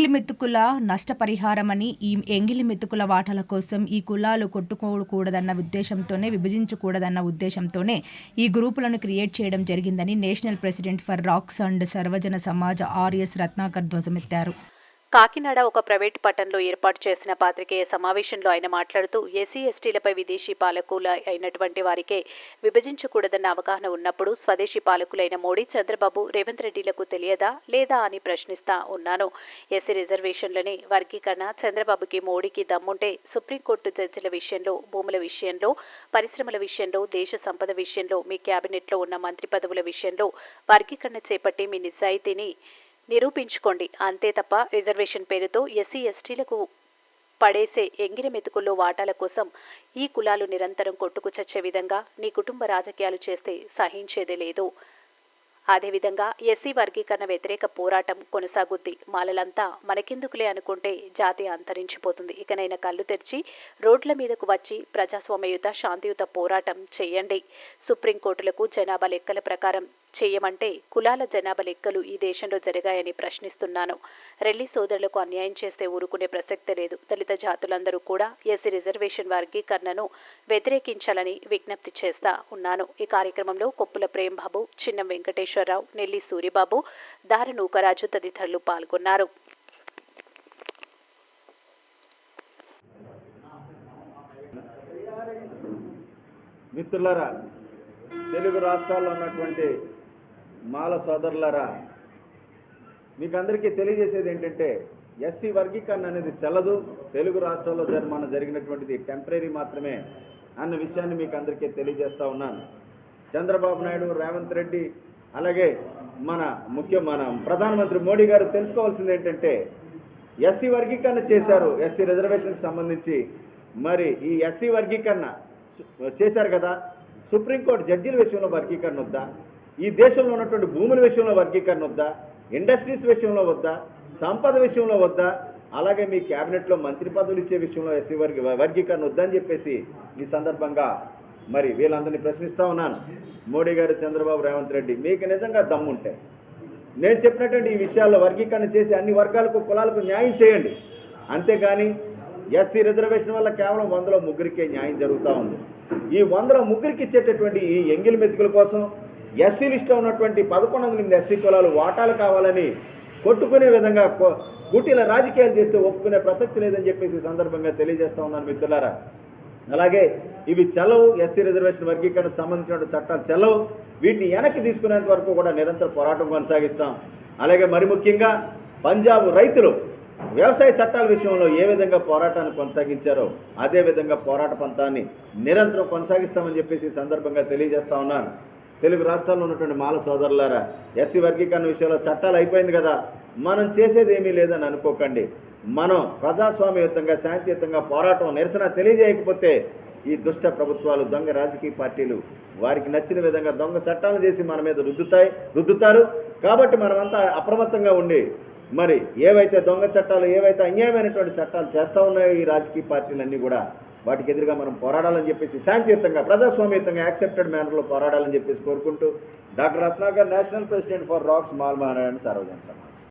ఎంగిలి మెతుకుల నష్టపరిహారమని ఈ ఎంగిలి మెతుకుల వాటాల కోసం ఈ కులాలు కొట్టుకోకూడదన్న ఉద్దేశంతోనే విభజించకూడదన్న ఉద్దేశంతోనే ఈ గ్రూపులను క్రియేట్ చేయడం జరిగిందని నేషనల్ ప్రెసిడెంట్ ఫర్ రాక్స్ అండ్ సర్వజన సమాజ ఆర్ఎస్ రత్నాకర్ ధ్వజమెత్తారు. కాకినాడ ఒక ప్రైవేట్ పట్టణంలో ఏర్పాటు చేసిన పాత్రికేయ సమావేశంలో ఆయన మాట్లాడుతూ ఎస్సీ ఎస్టీలపై విదేశీ పాలకుల అయినటువంటి వారికే విభజించకూడదన్న అవగాహన ఉన్నప్పుడు స్వదేశీ పాలకులైన మోడీ చంద్రబాబు రేవంత్ రెడ్డిలకు తెలియదా లేదా అని ప్రశ్నిస్తా ఉన్నాను. ఎస్సీ రిజర్వేషన్లని వర్గీకరణ చంద్రబాబుకి మోడీకి దమ్ముంటే సుప్రీంకోర్టు జడ్జిల విషయంలో భూముల విషయంలో పరిశ్రమల విషయంలో దేశ సంపద విషయంలో మీ కేబినెట్లో ఉన్న మంత్రి పదవుల విషయంలో వర్గీకరణ చేపట్టి మీ నిజాయితీని నిరూపించుకోండి. అంతే తప్ప రిజర్వేషన్ పేరుతో ఎస్సీ ఎస్టీలకు పడేసే ఎంగిరి మెతుకుల్లో వాటాల కోసం ఈ కులాలు నిరంతరం కొట్టుకు చచ్చే విధంగా నీ కుటుంబ రాజకీయాలు చేస్తే సహించేదే లేదు. అదేవిధంగా ఎస్సీ వర్గీకరణ వ్యతిరేక పోరాటం కొనసాగుద్ది. మాలలంతా మనకెందుకులే అనుకుంటే జాతి అంతరించిపోతుంది. ఇకనైనా కళ్ళు తెరిచి రోడ్ల మీదకు వచ్చి ప్రజాస్వామ్యయుత శాంతియుత పోరాటం చేయండి. సుప్రీంకోర్టులకు జనాభా లెక్కల ప్రకారం చేయమంటే కులాల జనాభా లెక్కలు ఈ దేశంలో జరిగాయని ప్రశ్నిస్తున్నాను. రెల్లి సోదరులకు అన్యాయం చేస్తే ఊరుకునే ప్రసక్తే లేదు. దళిత జాతులందరూ కూడా ఎస్సీ రిజర్వేషన్ వర్గీకరణను వ్యతిరేకించాలని విజ్ఞప్తి చేస్తా ఉన్నాను. ఈ కార్యక్రమంలో కొప్పుల ప్రేమ్బాబు చిన్న వెంకటేశ్వరరావు నెల్లి సూరిబాబు దారి నూకరాజు తదితరులు పాల్గొన్నారు. మిత్రులరా తెలుగు రాష్ట్రాల్లో ఉన్నటువంటి మాల సోదరులరా మీకు అందరికీ తెలియజేసేది ఏంటంటే ఎస్సీ వర్గీకరణ అనేది చెల్లదు. తెలుగు రాష్ట్రాల్లో జరిమాన జరిగినటువంటిది టెంపరీ మాత్రమే అన్న విషయాన్ని మీకు అందరికీ తెలియజేస్తూ ఉన్నాను. చంద్రబాబు నాయుడు రేవంత్ రెడ్డి అలాగే మన ముఖ్య మన ప్రధానమంత్రి మోడీ గారు తెలుసుకోవాల్సింది ఏంటంటే ఎస్సీ వర్గీకరణ చేశారు. ఎస్సీ రిజర్వేషన్కి సంబంధించి మరి ఈ ఎస్సీ వర్గీకరణ చేశారు కదా. సుప్రీంకోర్టు జడ్జీల విషయంలో వర్గీకరణ వద్దా? ఈ దేశంలో ఉన్నటువంటి భూముల విషయంలో వర్గీకరణ వద్దా? ఇండస్ట్రీస్ విషయంలో వద్దా? సంపద విషయంలో వద్దా? అలాగే మీ క్యాబినెట్లో మంత్రి పదవులు ఇచ్చే విషయంలో ఎస్సీ వర్గీ వర్గీకరణ వద్దని చెప్పేసి ఈ సందర్భంగా మరి వీళ్ళందరినీ ప్రశ్నిస్తూ ఉన్నాను. మోడీ గారు చంద్రబాబు రేవంత్ రెడ్డి మీకు నిజంగా దమ్ముంటే. నేను చెప్పినటువంటి ఈ విషయాల్లో వర్గీకరణ చేసి అన్ని వర్గాలకు కులాలకు న్యాయం చేయండి. అంతేగాని ఎస్సీ రిజర్వేషన్ వల్ల కేవలం వందలో ముగ్గురికే న్యాయం జరుగుతూ ఉంది. ఈ వందలో ముగ్గురికి ఇచ్చేటటువంటి ఈ ఎంగిల్ మెతుకుల కోసం ఎస్సీ లిస్టులో ఉన్నటువంటి పదకొండు వందల ఎనిమిది ఎస్సీ కులాలు వాటాలు కావాలని కొట్టుకునే విధంగా కొ- కుటీల రాజకీయాలు చేస్తే ఒప్పుకునే ప్రసక్తి లేదని చెప్పేసి సందర్భంగా తెలియజేస్తా ఉన్నాను మిత్రులారా. అలాగే ఇవి చెలవు ఎస్సీ రిజర్వేషన్ వర్గీకరణకు సంబంధించిన చట్టాలు చెలవు వీటిని వెనక్కి తీసుకునేంత వరకు కూడా నిరంతర పోరాటం కొనసాగిస్తాం. అలాగే మరి ముఖ్యంగా పంజాబ్ రైతులు వ్యవసాయ చట్టాల విషయంలో ఏ విధంగా పోరాటాన్ని కొనసాగించారో అదే విధంగా పోరాట పంతాన్ని నిరంతరం కొనసాగిస్తామని చెప్పేసి సందర్భంగా తెలియజేస్తా ఉన్నాను. తెలుగు రాష్ట్రాల్లో ఉన్నటువంటి మాల సోదరులారా ఎస్సీ వర్గీకరణ విషయంలో చట్టాలు అయిపోయింది కదా. మనం చేసేది ఏమీ లేదని అనుకోకండి. మనం ప్రజాస్వామ్యయుతంగా శాంతియుతంగా పోరాటం నిరసన తెలియజేయకపోతే ఈ దుష్ట ప్రభుత్వాలు దొంగ రాజకీయ పార్టీలు వారికి నచ్చిన విధంగా దొంగ చట్టాలు చేసి మన మీద రుద్దుతాయి రుద్దుతారు. కాబట్టి మనమంతా అప్రమత్తంగా ఉండి మరి ఏవైతే దొంగ చట్టాలు ఏవైతే అన్యాయమైనటువంటి చట్టాలు చేస్తూ ఉన్నాయో ఈ రాజకీయ పార్టీలన్నీ కూడా వాటికి ఎదురుగా మనం పోరాడాలని చెప్పేసి శాంతియుతంగా ప్రజాస్వామ్యతంగా యాక్సెప్టెడ్ మేనర్లో పోరాడాలని చెప్పేసి కోరుకుంటూ doctor Ratnakar national president for racks మాల్ మహారాయణ సార్వజన సమాజ్.